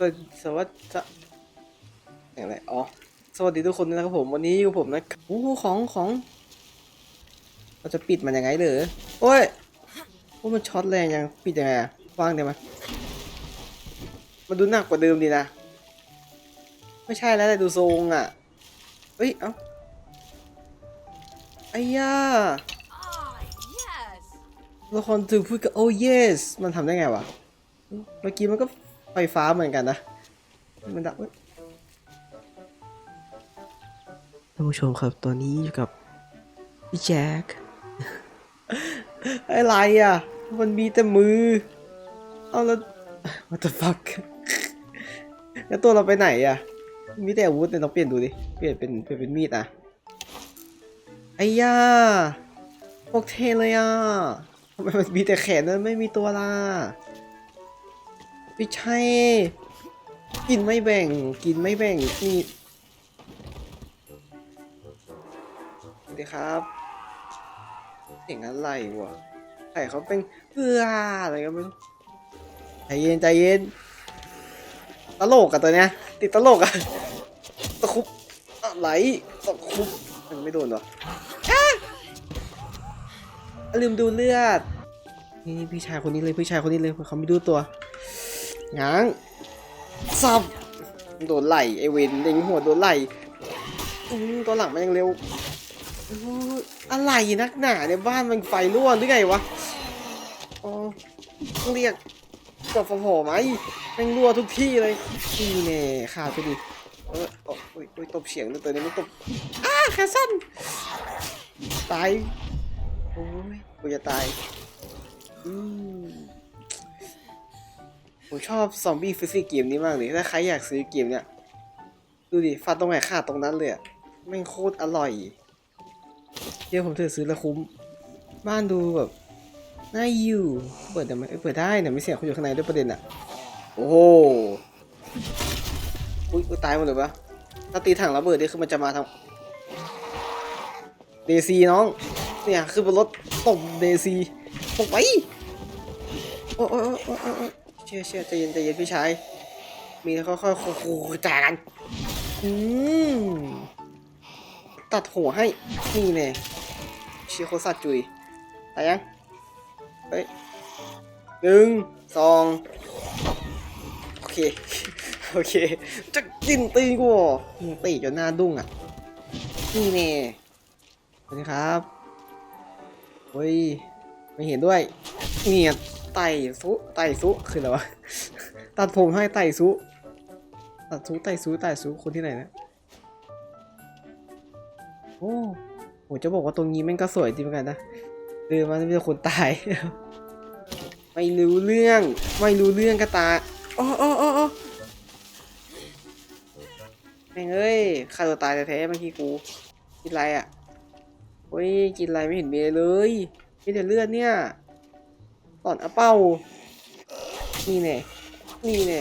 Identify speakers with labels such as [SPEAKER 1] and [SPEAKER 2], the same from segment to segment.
[SPEAKER 1] สวัสสวัสดีจะอย่างไรอ๋อ สวัสดีทุกคนด้วยนะครับผม วันนี้อยู่ผมนะโอ้โหของของ เราจะปิดมันยังไงเหรอโอ้ยโอ้มันช็อตแรงยัง ปิดยังไงอะวางเดี๋ยวมันมันดูหนักกว่าเดิมดีนะ ไม่ใช่แล้วแต่ดูทรงอะ เฮ้ย เอ้าไอ้ย่า
[SPEAKER 2] Ah, yes.
[SPEAKER 1] ละครถึงพูดกับ oh yes มันทำได้ไงวะ เมื่อกี้มันก็ ไฟฟ้าเหมือนกันนะ มันดับเว้ยท่านผู้ชมครับตอนนี้อยู่กับพี่แจ็คอะไรอะ มันมีแต่มือ เอาแล้ว what the fuck แล้วตัวเราไปไหนอะ มีแต่อาวุธเนี่ยต้องเปลี่ยนดูดิ เปลี่ยนเป็นเปลี่ยนเป็นมีดอะ ไอ้ย่าพวกเทเลยอะทำไมมันมีแต่แขนนั้นไม่มีตัวล่ะ ไม่ใช่ กินไม่แบ่ง กินไม่แบ่ง นี่สวัสดีครับเสียงอะไรวะใส่เขาเป็นเพื่ออะไรก็ไม่รู้ใจเย็นใจเย็นตลกอะตัวเนี้ย ติดตลกอะตะคุบอะไรตะคุบมันไม่โดนหรออ้าลืมดูเลือด นี่พี่ชายคนนี้เลยพี่ชายคนนี้เลยเขาไม่ดูตัว ง้างสับโดนไหลไอเวนเล็งหัวโดนไหลตัวหลังมันยังเร็วอู้อะไรนักหนาในยบ้านมันไฟรั่วหรือไงวะอ๋อต้องเรียกกฟผไหมม่งรั่วทุกที่เลยนี่แน่ขาดไปดิเออโอ้ยโอ้ยตบเฉียงเลยตัวนี้มันตบอ้าขาสั้นตายโอ้ยกูจะตายอืม ผมชอบซอมบี้ฟิสิกเกมนี้มากเลยถ้าใครอยากซื้อเกมเนี้ยดูดิฟันตรงไหนขาดตรงนั้นเลยอะแม่งโคตรอร่อยเดี๋ยวผมเธอซื้อแล้วคุ้ม บ้านดูแบบน่าอยู่ เปิดได้ไหมเอ้เปิดได้เนี่ยไม่เสียงคนอยู่ข้างในด้วยประเด็นอะโอ้โหอุ้ยตายหมดเลยปะถ้าตีถังระเบิดนี่คือมันจะมาทำเดซีน้อง เนี่ยคือบนรถตบเดซีตบไปโอ้โอ้โอ้โอ้โอ้โอ้ เชื่อเชื่อใจเย็นใจเย็นพี่ชาย มีแล้วค่อยๆโคๆจ่ากันอืมตัดหัวให้ นี่แน่เชียโคตรสัตจุยตายยังเฮ้ยหนึ่งสองโอเค โอเค จะกินตีนกูตีจนหน้าดุ้งอะ นี่แน่สวัสดีครับเฮ้ยไม่เห็นด้วยเนี่ย ไต่ซุไต่ซุคืออะไรวะตัดผมให้ไต่ซุตัดซุไต่ซุไต่ซุคนที่ไหนนะโอ้โหจะบอกว่าตรงนี้แม่งก็สวยจริงเหมือนกันนะเดินมาไม่เป็นคนตาย ไม่รู้เรื่อง ไม่รู้เรื่องกระตาอ๋ออ๋ออ๋ออ๋อแม่งเอ้ยฆ่าตัวตายแท้ๆเมื่อกี้กูกินอะไรอะเฮ้ยกินอะไรไม่เห็นมีอะไรเลยมีแต่เลือดเนี่ย ตอนอะเป้า นี่แน่นี่แน่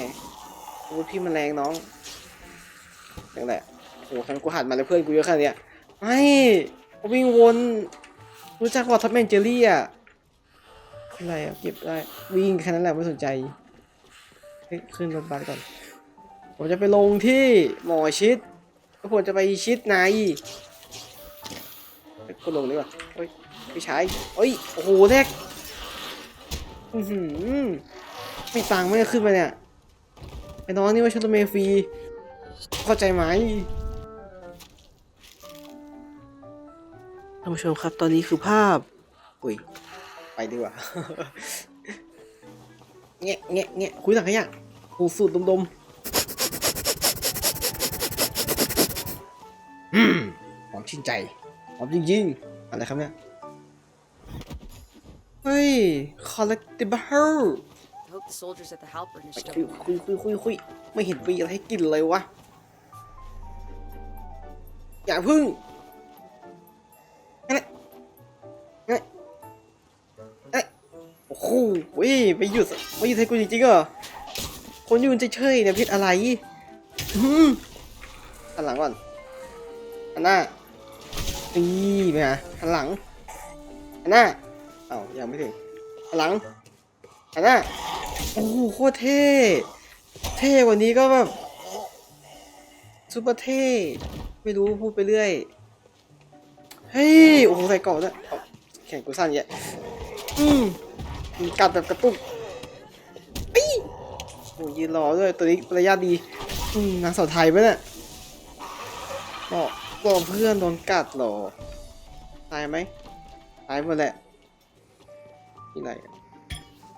[SPEAKER 1] โอ้ยพี่มันแรงน้องนั่นแหละโอ้โหทั้งกูหันมาแล้วเพื่อนกูเยอะขนาดเนี้ยไม่กูวิ่งวนรู้จักว่าท็อปแมนเจอรี่อะอะไรอะเก็บได้วิ่งแค่นั้นแหละไม่สนใจเฮ้ยขึ้นรถบัสก่อน ผมจะไปลงที่หมอชิดแล้วผมจะไปชิดในกูลงดีกว่าเฮ้ยพี่ชายเอ้ยโอ้โหแท็ก อือหือไม่ตังค์ไม่ได้ขึ้นมาเนี่ยไอ้น้องนี่ว่าชัตเตเมฟรีเข้าใจไหมท่านผู้ชมครับตอนนี้คือภาพอุ้ยไปดีกว่าเงี้ยเงี้ยเงี้ยคุยหลังขยะหูสูดดมๆอืมหอมชื่นใจหอมจริงๆอะไรครับเนี่ย
[SPEAKER 2] still
[SPEAKER 1] คุยคุยคุยคุยคุยไม่เห็นมีอะไรให้กินเลยวะ อย่าพึ่งนั่นแหละนั่นแหละเอ้ยโอ้โหเว้ยไปหยุดไม่หยุดให้กูจริงๆเหรอ คนยืนเฉยๆเนี่ยผิดอะไรอืมหันหลังก่อนหันหน้านี่ไปฮะหันหลังหันหน้า เอ้ายังไม่ถึงหลังหันหน้าโอ้โหโคตรเท่ เท่ว่านี้ก็แบบซูเปอร์เท่ ไม่รู้พูดไปเรื่อย เฮ้ย โอ้โหใส่เกาะด้วยแข่งกูสั้นแยะอืมมันกัดแบบกระตุกปี๊โอ้ยยืนรอด้วย ตัวนี้ระยะดี อืมนางสาวไทยปะเนี่ยบอกบอกเพื่อนโดนกัดหรอ ตายไหม ตายหมดแหละ ที่ไหน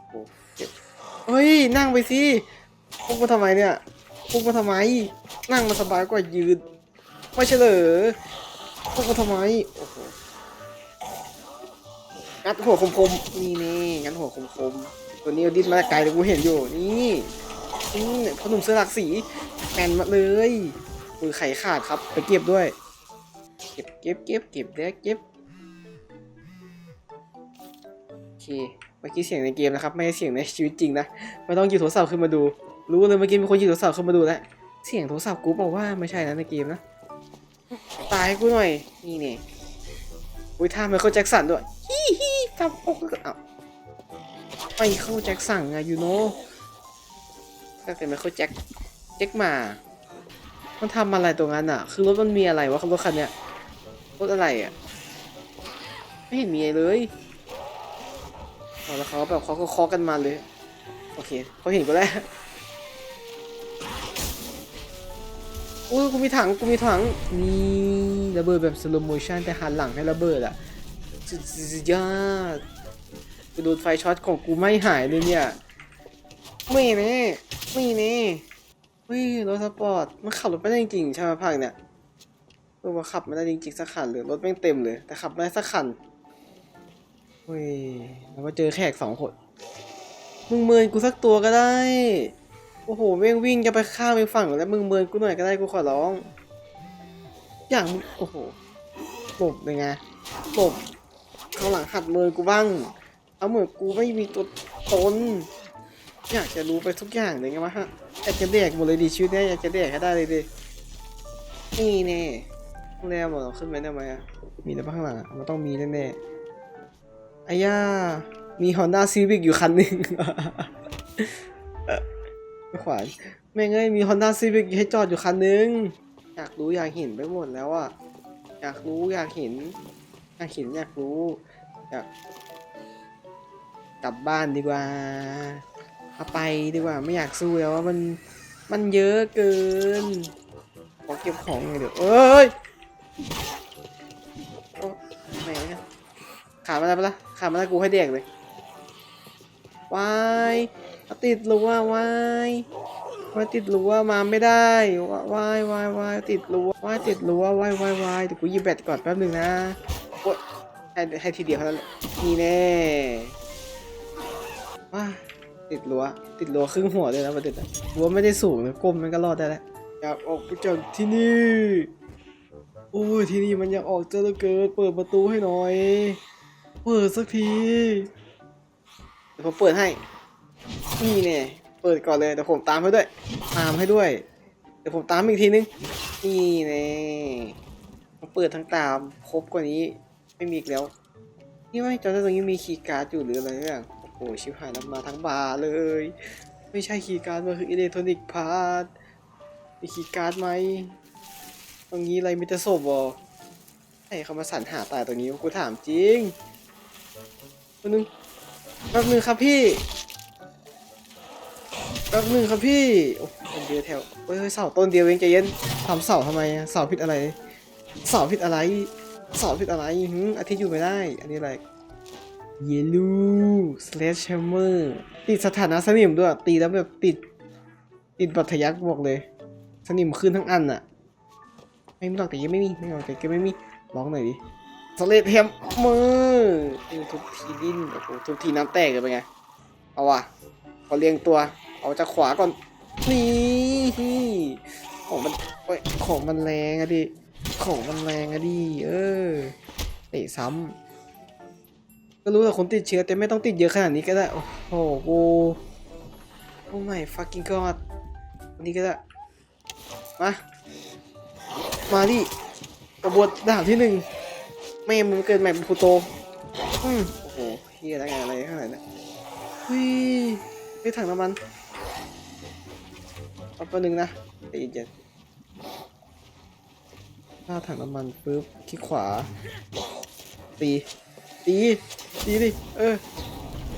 [SPEAKER 1] โอ้เจ็บเฮ้ย นั่งไปสิพุกมาทำไมเนี่ยพุกมาทำไม นั่งมาสบายกว่ายืน ไม่ใช่เหรอพุกมาทำไม โอ้โห งัดหัวคมๆ นี่นี่งัดหัวคมๆ ตัวนี้อดิ้นมาไกลเลยกูเห็นอยู่ นี่นี่พ่อหนุ่มเสื้อหลักสีแมนมาเลยมือไข่ขาดครับ ไปเก็บด้วย เก็บเก็บเก็บเก็บแล้วเก็บ เคเมื่อกี้เสียงในเกมนะครับ ไม่ใช่เสียงในชีวิตจริงนะไม่ต้องหยิบโทรศัพท์ขึ้นมาดู รู้เลยเมื่อกี้มีคนหยิบโทรศัพท์ขึ้นมาดูแล้วเสียงโทรศัพท์กูบอกว่าไม่ใช่นะในเกมนะตายให้กูหน่อยนี่เนี่ยอุ้ยท่าไมเคิลแจ็คสันด้วยฮิฮิทำอกเอ้าไมเคิลแจ็คสันไงยูโน่ก็เป็นไมเคิลแจ็คแจ็คมามันทำอะไรตรงนั้นอะ คือรถมันมีอะไรวะรถคันเนี้ยรถอะไรอะ ไม่เห็นมีเลย แล้วเขาแบบเขาก็เคาะกันมาเลย โอเคเขาเห็นกูแล้วอุ้ยกูมีถังกูมีถังนี่ระเบิดแบบสโลโมชันแต่หันหลังให้ระเบิดอะสุดยอดกูโดนไฟช็อตของกูไม่หายเลยเนี่ยไม่แน่ไม่แน่เฮ้ยรถสปอร์ตมันขับรถไม่ได้จริงๆใช่ไหมพังเนี่ยเออว่าขับไม่ได้จริงๆสักคันเลยรถแม่งเต็มเลยแต่ขับไม่ได้สักคัน เฮ้ยแล้วก็เจอแขกสองคน มึงเมินกูสักตัวก็ได้ โอ้โหแม่งวิ่งจะไปข้ามไปฝั่งแล้วมึงเมินกูหน่อยก็ได้กูขอร้อง อย่างโอ้โหหลบเลยไงหลบข้างหลังหัดเมือกูบ้าง เอาเหมือนกูไม่มีตัวตน อยากจะรู้ไปทุกอย่างเลยไงวะฮะอยากจะแดกหมดเลยดิชีวิตเนี้ยอยากจะแดกให้ได้เลยดิ นี่แน่โรงแรมเหรอขึ้นไปได้ไหมอะมีแต่ข้างหลังอะมันต้องมีแน่ๆ ไอ้ย่า มี Honda Civic อยู่คันหนึ่งไม่ขวานแม่งเอ้ยมี Honda Civic ให้จอดอยู่คันหนึงอยากรู้อยากเห็นไปหมดแล้วอะอยากรู้อยากเห็น อยากเห็นอยากรู้ อยากกลับบ้านดีกว่าเอาไปดีกว่าไม่อยากสู้แล้วว่ามันมันเยอะเกินขอเก็บของหน่อยเดี๋ยวเอ้ยโอ้ไหนวะเนี่ยขาดมาแล้วปะล่ะ ขามาแล้วกูให้เด็กเลยวายติดรั้ววายวายติดรั้วมาไม่ได้วายวายวายติดรั้ววายติดรั้ววายวายวายเดี๋ยวกูหยิบแบตก่อนแป๊บหนึ่งนะโอ๊ยให้ให้ทีเดียวเท่านั้นแหละนี่แน่ว้าติดรั้วติดรั้วครึ่งหัวเลยนะประเด็นรั้วไม่ได้สูงเลยก้มมันก็รอดได้แล้วอยากออกไปจากที่นี่โอ้ยที่นี่มันอยากออกเจอเหลือเกินเปิดประตูให้หน่อย เปิดสักทีเดี๋ยวผมเปิดให้ นี่เนี่ยเปิดก่อนเลยเดี๋ยวผมตามให้ด้วย ตามให้ด้วย เดี๋ยวผมตามอีกทีนึง นี่แน่ผมเปิดทั้งตามครบกว่านี้ไม่มีอีกแล้ว นี่ว่จอตรงนี้มีคีย์การ์ดอยู่หรืออะไรอย่างโอ้โหชิบหายแล้วมาทั้งบาร์เลย ไม่ใช่คีย์การ์ดมันคืออิเล็กทรอนิกส์พาร์ทมีคีย์การ์ดไหมตรงนี้อะไรมีแต่ศพบอให้เขามาสรรหาตายตรงนี้กูถามจริง แป๊บนึงแป๊บนึงครับพี่แป๊บนึงครับพี่โอ้ต้นเดียวแถวเฮ้ยเสาต้นเดียวเองใจเย็นทำเสาทำไมเสาผิดอะไรเสาผิดอะไรเสาผิดอะไรหึอาทิตย์อยู่ไม่ได้ อันนี้อะไรเยลูสเลชเมอร์ติดสถานะสนิมด้วย ตีแล้วแบบติด ติดบัตทะยักบอกเลย สนิมขึ้นทั้งอันอะไม่มีหรอกแต่ยังไม่มีไม่เอาแต่ก็ไม่มีร้องหน่อยดิ สเลดแฮมเมอร์ทุบทีดิ้นโอ้โหทุบทีน้ำแตกเลยเป็นไง เอาว่ะพอเรียงตัว เอาจากขวาก่อน นี่ของมันโอ้ยของมันแรงอะดิ ของมันแรงอะดิ เออเตะซ้ำ ก็รู้แต่คนติดเชื้อแต่ไม่ต้องติดเยอะขนาดนี้ก็ได้ โอ้โหกูโอ้ไม่ fucking god วันนี้ก็ได้ มา มาดิกระบวนด่านที่หนึ่ง ไม่งั้นมึงเกินใหม่เป็นพลูโตอืมโอ้โหเฮียอะไรอะไรขนาดนั้นเฮ้ยไอ้ถังน้ำมันเอาแป๊บนึงนะใจเย็นๆล่าดถังน้ำมันปุ๊บคลิกขวา ตี ตี ตีดิ เออ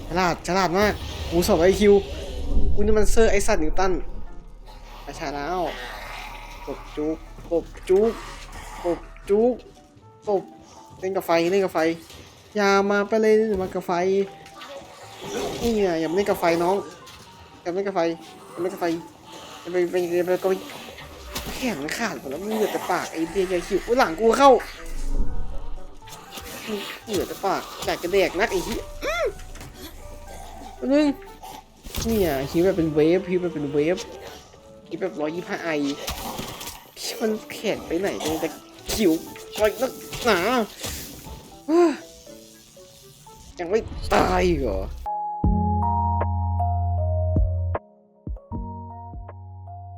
[SPEAKER 1] ฉลาด ฉลาดมากกูสอบไอคิวกูนี่มันเซอร์ไอสัตว์นิวตันประชาแล้วกบจุกกบจุกกบจุกกบ เล่นกับไฟเล่นกับไฟ อย่ามาไปเลยมากับไฟนี่ไงอย่ามาเล่นกับไฟน้องอย่าเล่นกับไฟอย่าเล่นกับไฟอย่าไปไปอย่าไปก็แขนมันขาดหมดแล้วมึงเหลือแต่ปากไอ้เดียใหญ่คิวหลังกูเข้าเหลือแต่ปากอยากจะแดกนักไอ้เหี้ยนึงนี่ยคิวแบบเป็นเวฟคิวแบบเป็นเวฟคิวแบบร้อยยี่ห้าไอมันแข็งไปไหนจังแต่คิวปล่อยนักหนา ยังไม่ตายเหรอ